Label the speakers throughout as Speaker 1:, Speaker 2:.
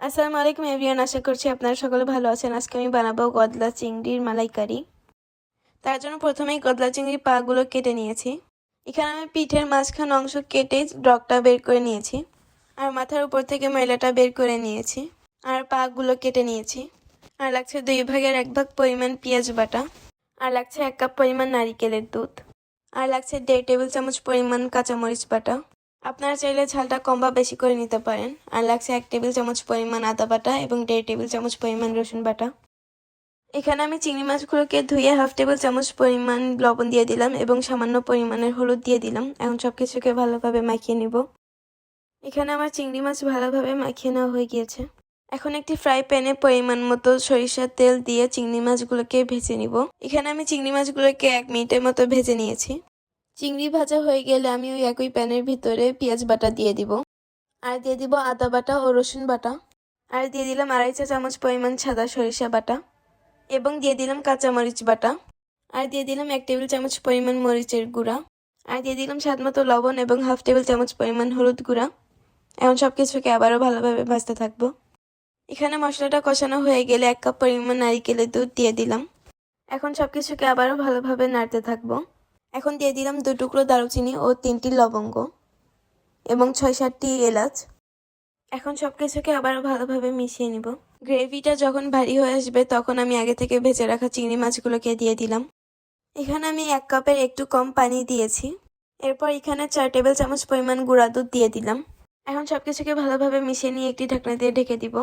Speaker 1: আসসালামু আলাইকুম এভরিয়ান আশা করছি আপনারা সকলে ভালো আছেন। আজকে আমি বানাবো গদলা চিংড়ির মালাইকারি। তার জন্য প্রথমেই গদলা চিংড়ির পাগুলো কেটে নিয়েছি। এখানে আমি পিঠের মাঝখান অংশ কেটে ডগটা বের করে নিয়েছি আর মাথার উপর থেকে ময়লাটা বের করে নিয়েছি আর পাগুলো কেটে নিয়েছি। আর লাগছে দুই ভাগের এক ভাগ পরিমাণ পেঁয়াজ বাটা আর লাগছে এক কাপ পরিমাণ নারিকেলের দুধ। আর লাগছে দেড় টেবিল চামচ পরিমাণ কাঁচামরিচ বাটা। আপনারা চাইলে ঝালটা কম বা বেশি করে নিতে পারেন। আর লাগছে এক টেবিল চামচ পরিমাণ আদা বাটা এবং দেড় টেবিল চামচ পরিমাণ রসুন বাটা। এখানে আমি চিংড়ি মাছগুলোকে ধুয়ে হাফ টেবিল চামচ পরিমাণ লবণ দিয়ে দিলাম এবং সামান্য পরিমাণের হলুদ দিয়ে দিলাম। এখন সব কিছুকে ভালোভাবে মাখিয়ে নিব। এখানে আমার চিংড়ি মাছ ভালোভাবে মাখিয়ে নেওয়া হয়ে গিয়েছে। এখন একটি ফ্রাই প্যানে পরিমাণ মতো সরিষার তেল দিয়ে চিংড়ি মাছগুলোকে ভেজে নিব। এখানে আমি চিংড়ি মাছগুলোকে এক মিনিটের মতো ভেজে নিয়েছি। চিংড়ি ভাজা হয়ে গেলে আমি ওই একই প্যানের ভিতরে পেঁয়াজ বাটা দিয়ে দিব। আর দিয়ে দিব আদা বাটা ও রসুন বাটা। আর দিয়ে দিলাম আড়াই চা চামচ পরিমাণ সাদা সরিষা বাটা। এবং দিয়ে দিলাম কাঁচামরিচ বাটা। আর দিয়ে দিলাম এক টেবিল চামচ পরিমাণ মরিচের গুঁড়া। আর দিয়ে দিলাম স্বাদ মতো লবণ এবং হাফ টেবিল চামচ পরিমাণ হলুদ গুঁড়া। এখন সব কিছুকে আবারও ভালোভাবে ভাজতে থাকব। এখানে মশলাটা কষানো হয়ে গেলে এক কাপ পরিমাণ নারিকেলের দুধ দিয়ে দিলাম। এখন সব কিছুকে আবারও ভালোভাবে নাড়তে থাকব। এখন দিয়ে দিলাম দু টুকরো দারুচিনি ও তিনটি লবঙ্গ এবং ছয় সাতটি এলাচ। এখন সব কিছুকে আবার ভালোভাবে মিশিয়ে নিব। গ্রেভিটা যখন ভারী হয়ে আসবে, তখন আমি আগে থেকে ভেজে রাখা চিংড়ি মাছগুলোকে দিয়ে দিলাম। এখানে আমি এক কাপের একটু কম পানি দিয়েছি। এরপর এখানে চার টেবিল চামচ পরিমাণ গুঁড়া দুধ দিয়ে দিলাম। এখন সব কিছুকে ভালোভাবে মিশিয়ে নিয়ে একটি ঢাকনা দিয়ে ঢেকে দিব।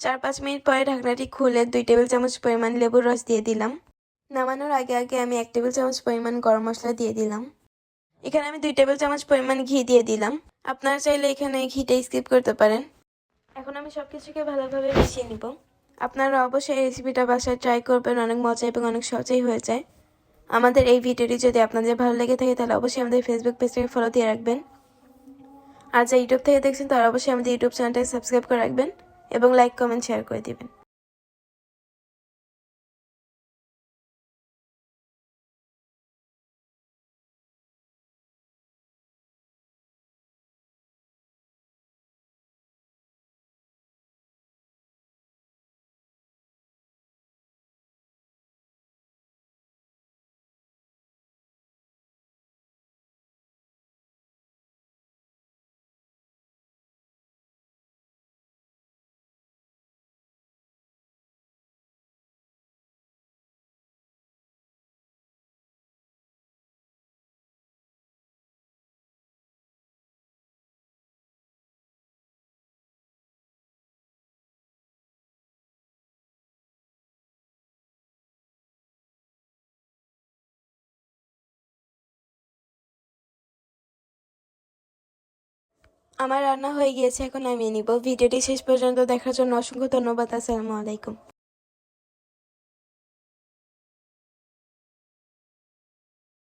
Speaker 1: চার পাঁচ মিনিট পরে ঢাকনাটি খুলে দুই টেবিল চামচ পরিমাণ লেবুর রস দিয়ে দিলাম। নামানোর আগে আগে আমি এক টেবিল চামচ পরিমাণ গরম মশলা দিয়ে দিলাম। এখানে আমি দুই টেবিল চামচ পরিমাণ ঘি দিয়ে দিলাম। আপনারা চাইলে এখানে ঘিটা স্কিপ করতে পারেন। এখন আমি সব কিছুকে ভালোভাবে মিশিয়ে নিব। আপনারা অবশ্যই এই রেসিপিটা বাসায় ট্রাই করবেন। অনেক মজা এবং অনেক সহজেই হয়ে যায়। আমাদের এই ভিডিওটি যদি আপনাদের ভালো লেগে থাকে, তাহলে অবশ্যই আমাদের ফেসবুক পেজটাকে ফলো দিয়ে রাখবেন। আর যা ইউটিউব থেকে দেখছেন, তারা অবশ্যই আমাদের ইউটিউব চ্যানেলটাকে সাবস্ক্রাইব করে রাখবেন এবং লাইক কমেন্ট শেয়ার করে দিবেন। আমার রান্না হয়ে গিয়েছে, এখন আমি নিব। ভিডিওটি শেষ পর্যন্ত দেখার জন্য অসংখ্য ধন্যবাদ। আসসালামু আলাইকুম।